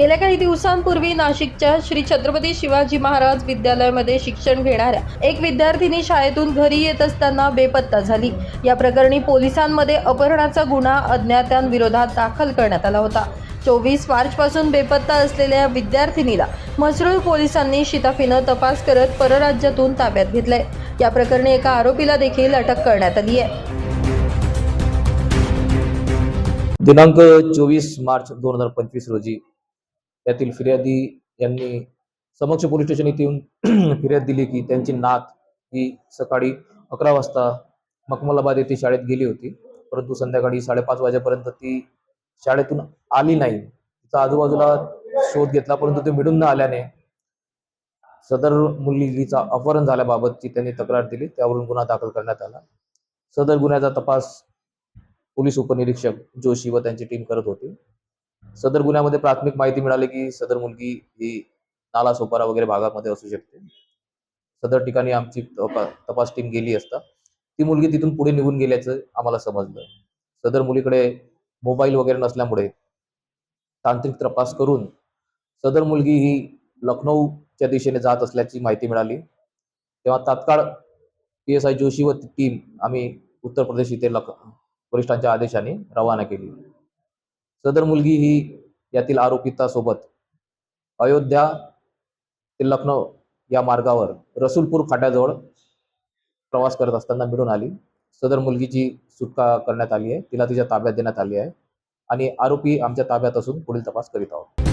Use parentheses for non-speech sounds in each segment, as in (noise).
गेल्या काही दिवसांपूर्वी नाशिकच्या श्री छत्रपती शिवाजी महाराज विद्यालयामध्ये शिक्षण घेणाऱ्या एक विद्यार्थिनी शाळेतून घरी येत असताना बेपत्ता झाली. या प्रकरणी पोलिसांमध्ये अपहरणाचा गुन्हा अज्ञातांविरोधात दाखल करण्यात आला होता. चोवीस मार्चपासून बेपत्ता असलेल्या विद्यार्थिनीला म्हसरूळ पोलिसांनी शिताफीनं तपास करत परराज्यातून ताब्यात घेतलंय. या प्रकरणी एका आरोपीला देखील अटक करण्यात आली आहे. दिनांक चोवीस मार्च दोन हजार पंचवीस रोजी त्यातील फिर्यादी यांनी समक्ष पोलीस स्टेशन येथे येऊन (clears throat) फिर्याद दिली की त्यांची नात ही सकाळी अकरा वाजता मकमलाबाद येथे शाळेत गेली होती. परंतु संध्याकाळी साडेपाच वाजेपर्यंत ती शाळेतून आली नाही. तिचा आजूबाजूला शोध घेतला परंतु ते मिळून न आल्याने सदर मुलगीचा अपहरण झाल्याबाबतची त्यांनी तक्रार दिली. त्यावरून गुन्हा दाखल करण्यात आला. सदर गुन्ह्याचा तपास पोलीस उपनिरीक्षक जोशी व त्यांची टीम करत होती. सदर गुन्ह्यामध्ये प्राथमिक माहिती मिळाली की सदर मुलगी ही नाला सोपारा वगैरे भागामध्ये असू शकते. सदर ठिकाणी आमची तपास टीम गेली असता ती मुलगी तिथून पुढे निघून गेल्याचं आम्हाला समजलं. सदर मुलीकडे मोबाईल वगैरे नसल्यामुळे तांत्रिक तपास करून सदर मुलगी ही लखनौच्या दिशेने जात असल्याची माहिती मिळाली. तेव्हा तात्काळ पी एस आय जोशी व टीम आम्ही उत्तर प्रदेश इथे लख वरिष्ठांच्या आदेशाने रवाना केली. सदर मुलगी ही यातील आरोपितासोबत अयोध्या ते लखनौ या मार्गावर रसूलपूर फाट्याजवळ प्रवास करत असताना मिळून आली. सदर मुलगीची सुटका करण्यात आली आहे. तिला तिच्या ताब्यात देण्यात आली आहे. आणि आरोपी आमच्या ताब्यात असून पुढील तपास करीत आहोत.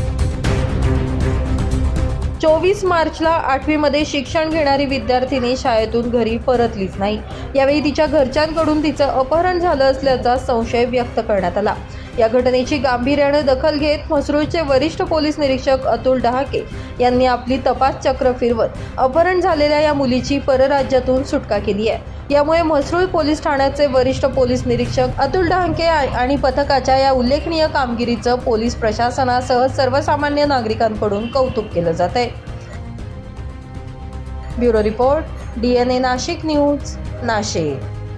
चोवीस मार्चला आठवीमध्ये शिक्षण घेणारी विद्यार्थिनी शाळेतून घरी परतलीच नाही. यावेळी तिच्या घरच्यांकडून तिचं अपहरण झालं असल्याचा संशय व्यक्त करण्यात आला. या घटनेची गांभीर्यानं दखल घेत म्हसरूळचे वरिष्ठ पोलीस निरीक्षक अतुल डहाके यांनी आपली तपास चक्र फिरवत अपहरण झालेल्या या मुलीची परराज्यातून सुटका केली आहे. यामुळे म्हसरूळ पोलीस ठाण्याचे वरिष्ठ पोलीस निरीक्षक अतुल डहाके आणि पथकाच्या या उल्लेखनीय कामगिरीचं पोलीस प्रशासनासह सर्वसामान्य नागरिकांकडून कौतुक केलं जात आहे. Bureau report D N A Nashik news Nashik.